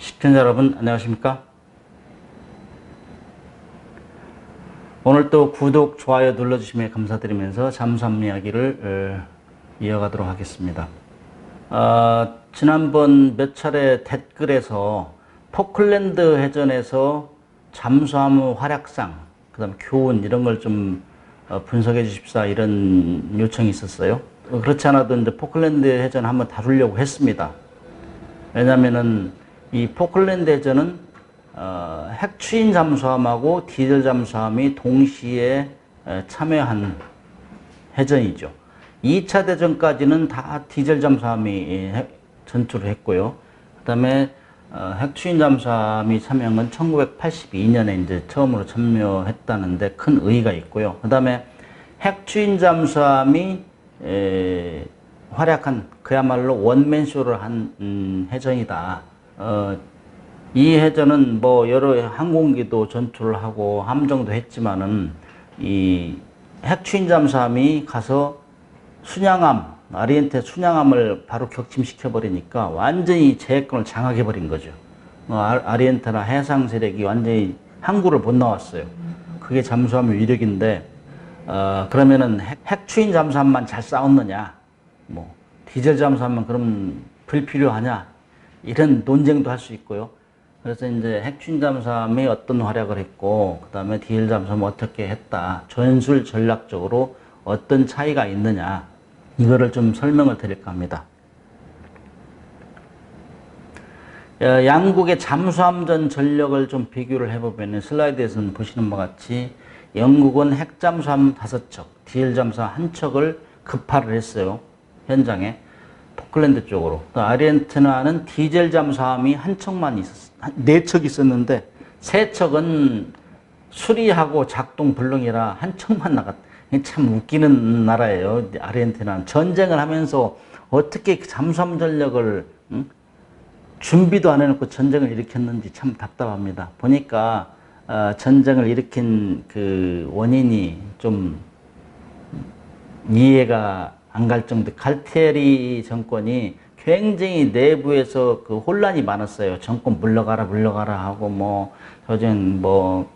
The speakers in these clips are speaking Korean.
시청자 여러분 안녕하십니까? 오늘 또 구독, 좋아요 눌러주시면 감사드리면서 잠수함 이야기를 어, 이어가도록 하겠습니다. 아, 지난번 몇 차례 댓글에서 포클랜드 해전에서 잠수함의 활약상, 그 다음 교훈 이런 걸 좀 분석해 주십사 이런 요청이 있었어요. 어, 그렇지 않아도 이제 포클랜드 해전 한번 다루려고 했습니다. 왜냐면은 이 포클랜드 해전은 어, 핵추인 잠수함하고 디젤 잠수함이 동시에 에, 참여한 해전이죠. 2차 대전까지는 다 디젤 잠수함이 핵- 전투를 했고요. 그 다음에 어, 핵추인 잠수함이 참여한 건 1982년에 이제 처음으로 참여했다는데 큰 의의가 있고요. 그 다음에 핵추인 잠수함이 에, 활약한 그야말로 원맨 쇼를 한 음, 해전이다. 어, 이 해전은 뭐 여러 항공기도 전투를 하고 함정도 했지만은 이 핵추인 잠수함이 가서 순양함 아리엔테 순양함을 바로 격침시켜 버리니까 완전히 제해권을 장악해 버린 거죠. 어, 아- 아리엔테나 해상 세력이 완전히 항구를 못 나왔어요. 그게 잠수함의 위력인데 어, 그러면은 핵, 핵추인 잠수함만 잘 싸웠느냐? 뭐 디젤 잠수함만 그럼 불필요하냐? 이런 논쟁도 할 수 있고요. 그래서 이제 핵추인 잠수함이 어떤 활약을 했고, 그 다음에 디젤 잠수함 어떻게 했다. 전술 전략적으로 어떤 차이가 있느냐. 이거를 좀 설명을 드릴까 합니다. 어, 양국의 잠수함전 전력을 좀 비교를 해보면 슬라이드에서는 보시는 바와 같이 영국은 핵잠수함 다섯 척, 디젤 잠수함 한 척을 급파를 했어요. 현장에. 포클랜드 쪽으로. 또 아르헨티나는 디젤 잠수함이 한 척만 있었, 한- 네척 있었는데 세 척은 수리하고 작동 불능이라 한 척만 나갔. 이게 참 웃기는 나라예요. 아르헨티나는 전쟁을 하면서 어떻게 그 잠수함 전력을 응? 준비도 안 해놓고 전쟁을 일으켰는지 참 답답합니다. 보니까 어, 전쟁을 일으킨 그 원인이 좀 이해가 안갈 정도 칼테리 정권이 굉장히 내부에서 그 혼란이 많았어요. 정권 물러가라 물러가라 하고 뭐 저전 뭐그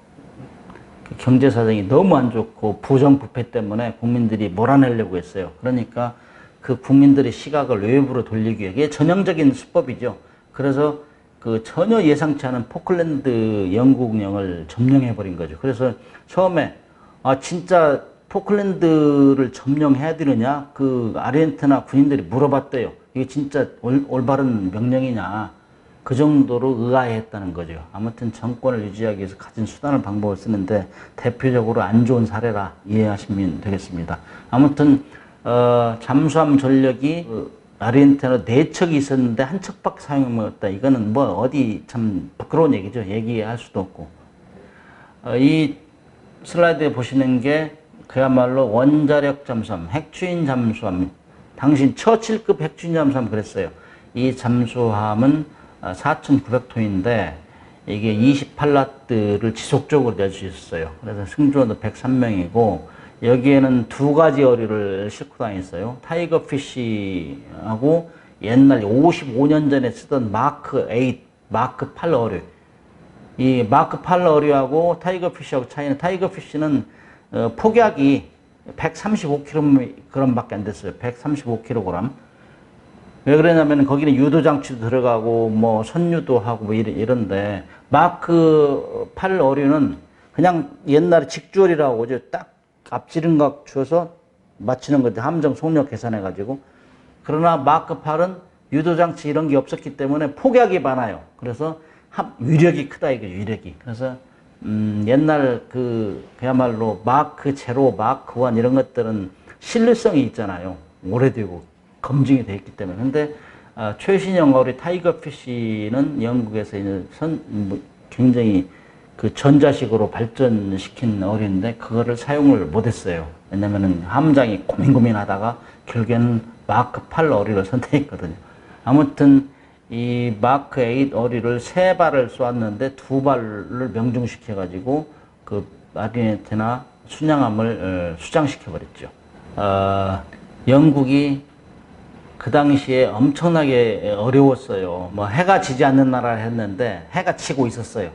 경제 사정이 너무 안 좋고 부정부패 때문에 국민들이 몰아내려고 했어요. 그러니까 그 국민들의 시각을 외부로 돌리기 위해 이게 전형적인 수법이죠. 그래서 그 전혀 예상치 않은 포클랜드 영국령을 점령해 버린 거죠. 그래서 처음에 아 진짜 포클랜드를 점령해야 되느냐 그 아르헨티나 군인들이 물어봤대요. 이게 진짜 올, 올바른 명령이냐 그 정도로 의아해했다는 거죠. 아무튼 정권을 유지하기 위해서 가진 수단을 방법을 쓰는데 대표적으로 안 좋은 사례라 이해하시면 되겠습니다. 아무튼 어, 잠수함 전력이 그 아르헨티나 네 척이 있었는데 한 척밖에 사용했다. 이거는 뭐 어디 참 부끄러운 얘기죠. 얘기할 수도 없고. 어, 이 슬라이드에 보시는 게 그야말로 원자력 잠수함, 핵추인 잠수함, 당신 처칠급 핵추인 잠수함 그랬어요. 이 잠수함은 4,900톤인데 이게 28라트를 지속적으로 낼 수 있었어요. 그래서 승조원도 103명이고 여기에는 두 가지 어류를 싣고 다녔어요. 타이거 피쉬하고 옛날 55년 전에 쓰던 마크 8, 마크 8 어류. 이 마크 8 어류하고 타이거 피쉬하고 차이는 타이거 피쉬는 어, 폭약이 135kg밖에 안 됐어요. 135kg. 왜 그러냐면 거기는 유도 장치도 들어가고 뭐 선유도 하고 뭐 이런, 이런데 마크 8 어류는 그냥 옛날에 직조리라고 하죠. 딱 앞지름각 주어서 맞추는 거죠. 함정 속력 계산해 가지고. 그러나 마크 8은 유도 장치 이런 게 없었기 때문에 폭약이 많아요. 그래서 합- 위력이 크다 이거 위력이. 그래서 음, 옛날 그 그야말로 마크 제로, 마크 원 이런 것들은 신뢰성이 있잖아요. 오래되고 검증이 돼 있기 때문에. 근데 아, 최신형 어리 타이거 피쉬는 영국에서 이제 선 뭐, 굉장히 그 전자식으로 발전시킨 어리인데 그거를 사용을 못했어요. 왜냐면은 함장이 고민 고민하다가 결국에는 마크 8 어리를 선택했거든요. 아무튼 이 마크 8 어리를 세 발을 쏘았는데 두 발을 명중시켜 가지고 그 아르헨티나 순양함을 어, 수장시켜 버렸죠. 어, 영국이 그 당시에 엄청나게 어려웠어요. 뭐 해가 지지 않는 나라를 했는데 해가 치고 있었어요.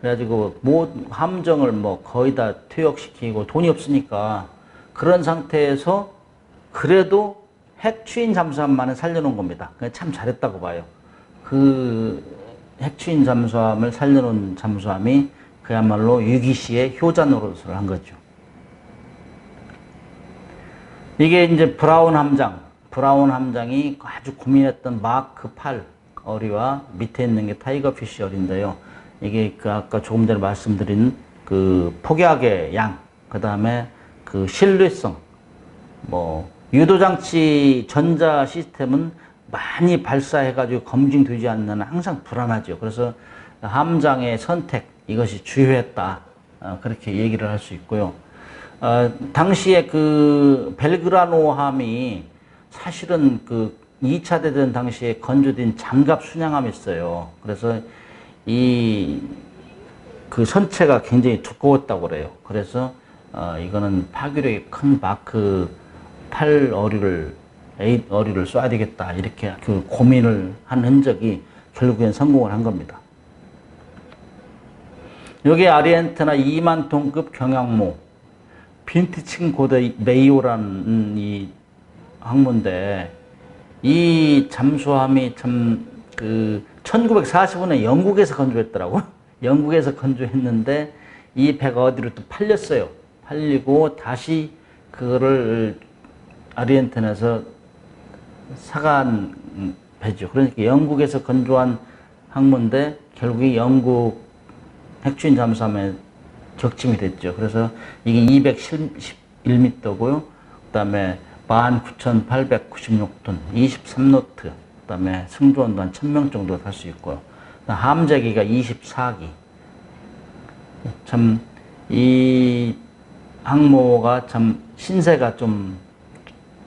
그래가지고 모 함정을 뭐 거의 다 퇴역시키고 돈이 없으니까 그런 상태에서 그래도 핵 추인 잠수함만은 살려놓은 겁니다. 참 잘했다고 봐요. 그 핵추인 잠수함을 살려놓은 잠수함이 그야말로 유기시의 효자 노릇을 한 거죠. 이게 이제 브라운 함장, 브라운 함장이 아주 고민했던 마크 8 어리와 밑에 있는 게 타이거 피쉬 어리인데요. 이게 그 아까 조금 전에 말씀드린 그 폭약의 양, 그 다음에 그 신뢰성, 뭐 유도장치 전자 시스템은 많이 발사해가지고 검증되지 않는 한 항상 불안하죠. 그래서 함장의 선택 이것이 주요했다. 어, 그렇게 얘기를 할 수 있고요. 어, 당시에 그 벨그라노함이 사실은 그 2차 대전 당시에 건조된 장갑 순양함이 있어요. 그래서 이 그 선체가 굉장히 두꺼웠다고 그래요. 그래서 어, 이거는 파괴력이 큰 마크 8 어류를 8 어류를 쏴야 되겠다 이렇게 그 고민을 한 흔적이 결국엔 성공을 한 겁니다. 여기 아리엔테나 2만 톤급 경양모 빈티칭 고대 메이오라는 이 항모인데 이 잠수함이 참 그 1945년에 영국에서 건조했더라고. 영국에서 건조했는데 이 배가 어디로 또 팔렸어요. 팔리고 다시 그거를 아리엔테나에서 사간 배죠. 그러니까 영국에서 건조한 항모인데 결국에 영국 핵추인 잠수함에 적침이 됐죠. 그래서 이게 211m고요. 그다음에 19,896톤, 23노트, 그다음에 승조원도 한 1,000명 정도 탈 수 있고요. 함재기가 24기. 참 이 항모가 참 신세가 좀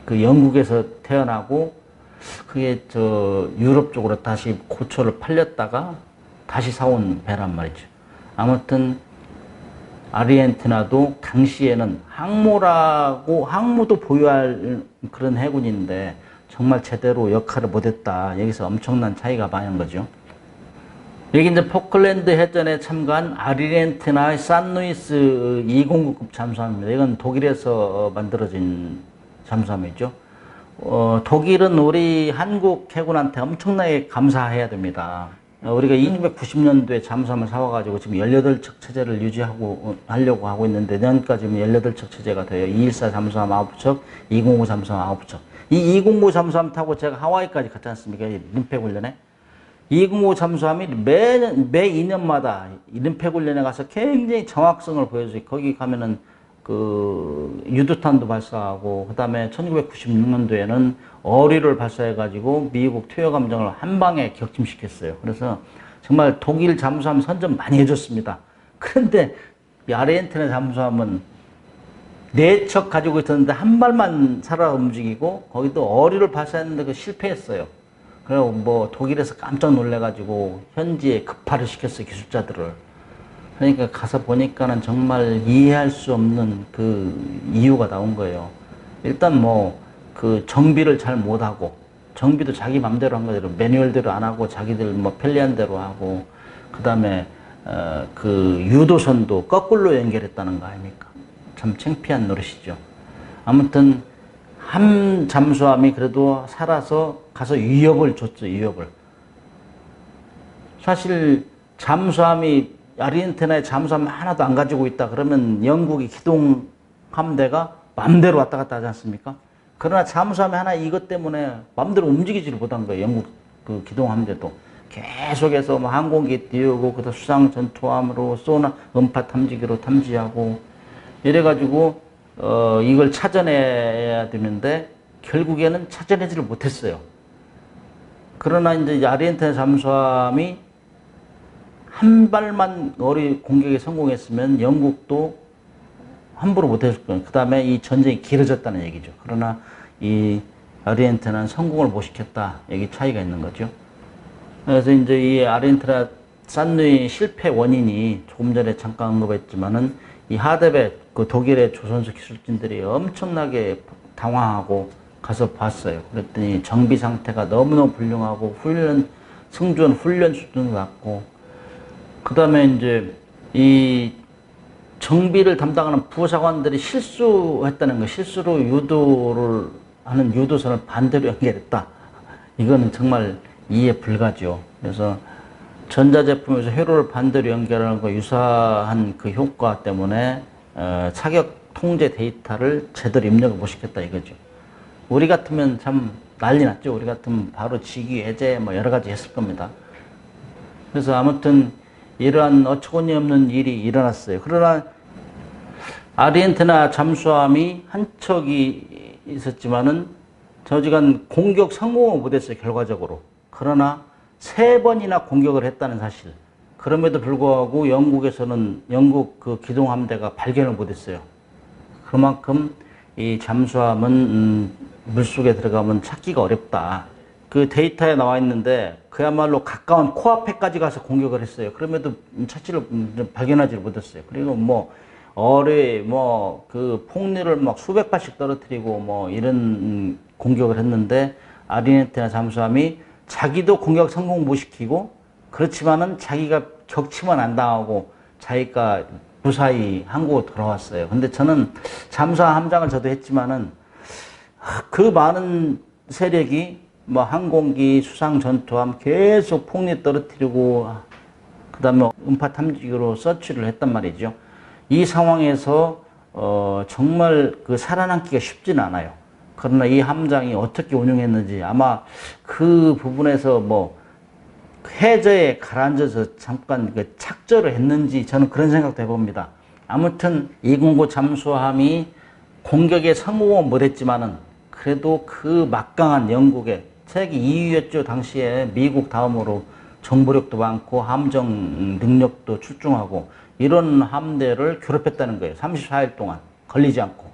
그 영국에서 태어나고 그게 저 유럽 쪽으로 다시 고초를 팔렸다가 다시 사온 배란 말이죠. 아무튼 아르헨티나도 당시에는 항모라고 항모도 보유할 그런 해군인데 정말 제대로 역할을 못했다. 여기서 엄청난 차이가 많은 거죠. 여기 이제 포클랜드 해전에 참가한 아르헨티나 산루이스 209급 잠수함입니다. 이건 독일에서 만들어진 잠수함이죠. 어, 독일은 우리 한국 해군한테 엄청나게 감사해야 됩니다. 어, 우리가 1990년도에 잠수함을 사와가지고 지금 18척 체제를 유지하고 어, 하려고 하고 있는데 내년까지는 18척 체제가 돼요. 214 잠수함 9척, 205 잠수함 9척. 이 205 잠수함 타고 제가 하와이까지 갔지 않습니까? 림팩 훈련에. 205 잠수함이 매년, 매 2년마다 림팩 훈련에 가서 굉장히 정확성을 보여줘요. 거기 가면은 그 유도탄도 발사하고 그다음에 1996년도에는 어리를 발사해 가지고 미국 퇴역 함정을 한 방에 격침시켰어요. 그래서 정말 독일 잠수함 선전 많이 해줬습니다. 그런데 이 아르헨티나 잠수함은 네 척 가지고 있었는데 한 발만 살아 움직이고 거기도 어리를 발사했는데 그 실패했어요. 그리고 뭐 독일에서 깜짝 놀래가지고 현지에 급파를 시켰어요 기술자들을. 그러니까 가서 보니까는 정말 이해할 수 없는 그 이유가 나온 거예요. 일단 뭐 그 정비를 잘 못하고 정비도 자기 맘대로 한 거대로 매뉴얼대로 안 하고 자기들 뭐 편리한 대로 하고 그 다음에 어, 그 유도선도 거꾸로 연결했다는 거 아닙니까? 참 창피한 노릇이죠. 아무튼 한 잠수함이 그래도 살아서 가서 위협을 줬죠, 위협을. 사실 잠수함이 아르헨티나에 잠수함 하나도 안 가지고 있다 그러면 영국의 기동 함대가 맘대로 왔다 갔다 하지 않습니까? 그러나 잠수함이 하나 이것 때문에 맘대로 움직이지를 못한 거예요. 영국 그 기동 함대도 계속해서 뭐 항공기 띄우고 그다음 수상 전투함으로 쏘나 음파 탐지기로 탐지하고 이래가지고 어 이걸 찾아내야 되는데 결국에는 찾아내지를 못했어요. 그러나 이제 아르헨티나 잠수함이 한 발만 어리 공격에 성공했으면 영국도 함부로 못했을 거예요. 그 다음에 이 전쟁이 길어졌다는 얘기죠. 그러나 이 아르헨티나는 성공을 못 시켰다. 여기 차이가 있는 거죠. 그래서 이제 이 아르헨티나 산누이 실패 원인이 조금 전에 잠깐 언급했지만은 이 하데베 그 독일의 조선소 기술진들이 엄청나게 당황하고 가서 봤어요. 그랬더니 정비 상태가 너무너무 훌륭하고 훈련 승조원 훈련 수준도 낮고 그 다음에 이제 이 정비를 담당하는 부사관들이 실수했다는 거, 실수로 유도를 하는 유도선을 반대로 연결했다. 이거는 정말 이해 불가죠. 그래서 전자제품에서 회로를 반대로 연결하는 거 유사한 그 효과 때문에 어, 차격 통제 데이터를 제대로 입력을 못 시켰다 이거죠. 우리 같으면 참 난리 났죠. 우리 같으면 바로 직위 해제 뭐 여러 가지 했을 겁니다. 그래서 아무튼 이러한 어처구니 없는 일이 일어났어요. 그러나 아르헨티나 잠수함이 한 척이 있었지만은 저지간 공격 성공을 못했어요. 결과적으로. 그러나 세 번이나 공격을 했다는 사실. 그럼에도 불구하고 영국에서는 영국 그 기동 함대가 발견을 못했어요. 그만큼 이 잠수함은 음, 물속에 들어가면 찾기가 어렵다. 그 데이터에 나와 있는데 그야말로 가까운 코앞에까지 가서 공격을 했어요. 그럼에도 찾지를 음, 발견하지를 못했어요. 그리고 뭐 어뢰 뭐 그 폭리를 막 수백 발씩 떨어뜨리고 뭐 이런 음, 공격을 했는데 아르헨티나 잠수함이 자기도 공격 성공 못 시키고 그렇지만은 자기가 격침은 안 당하고 자기가 무사히 한국으로 돌아왔어요. 근데 저는 잠수함 함장을 저도 했지만은 그 많은 세력이 뭐 항공기, 수상 전투함 계속 폭리 떨어뜨리고 그 다음에 음파 탐지기로 서치를 했단 말이죠. 이 상황에서 어 정말 그 살아남기가 쉽지는 않아요. 그러나 이 함장이 어떻게 운영했는지 아마 그 부분에서 뭐 해저에 가라앉아서 잠깐 그 착절을 했는지 저는 그런 생각도 해봅니다. 아무튼 209 잠수함이 공격에 성공은 못했지만은 그래도 그 막강한 영국의 세계 2위였죠 당시에 미국 다음으로 정보력도 많고 함정 능력도 출중하고 이런 함대를 괴롭혔다는 거예요. 34일 동안 걸리지 않고.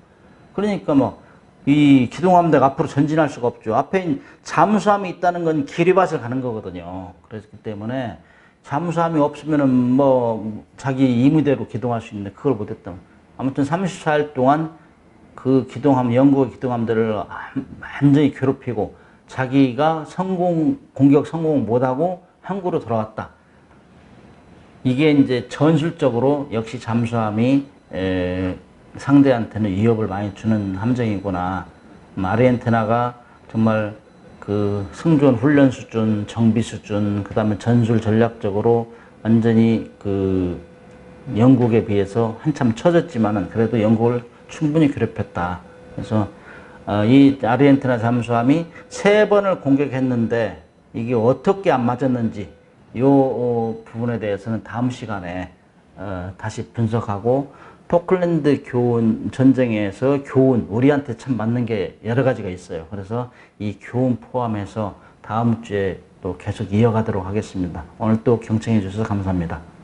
그러니까 뭐 이 기동함대가 앞으로 전진할 수가 없죠. 앞에 잠수함이 있다는 건 기리밭을 가는 거거든요. 그렇기 때문에 잠수함이 없으면은 뭐 자기 임의대로 기동할 수 있는데 그걸 못했다. 아무튼 34일 동안 그 기동함, 영국의 기동함들을 완전히 괴롭히고 자기가 성공, 공격 성공 못하고 항구로 돌아왔다. 이게 이제 전술적으로 역시 잠수함이 에, 상대한테는 위협을 많이 주는 함정이구나. 아르헨티나가 정말 그 승조원 훈련 수준, 정비 수준, 그 다음에 전술 전략적으로 완전히 그 영국에 비해서 한참 처졌지만은 그래도 영국을 충분히 괴롭혔다. 그래서 어, 이 아르헨티나 잠수함이 세 번을 공격했는데 이게 어떻게 안 맞았는지 요 어, 부분에 대해서는 다음 시간에 어, 다시 분석하고 포클랜드 교훈 전쟁에서 교훈 우리한테 참 맞는 게 여러 가지가 있어요. 그래서 이 교훈 포함해서 다음 주에 또 계속 이어가도록 하겠습니다. 오늘 또 경청해 주셔서 감사합니다.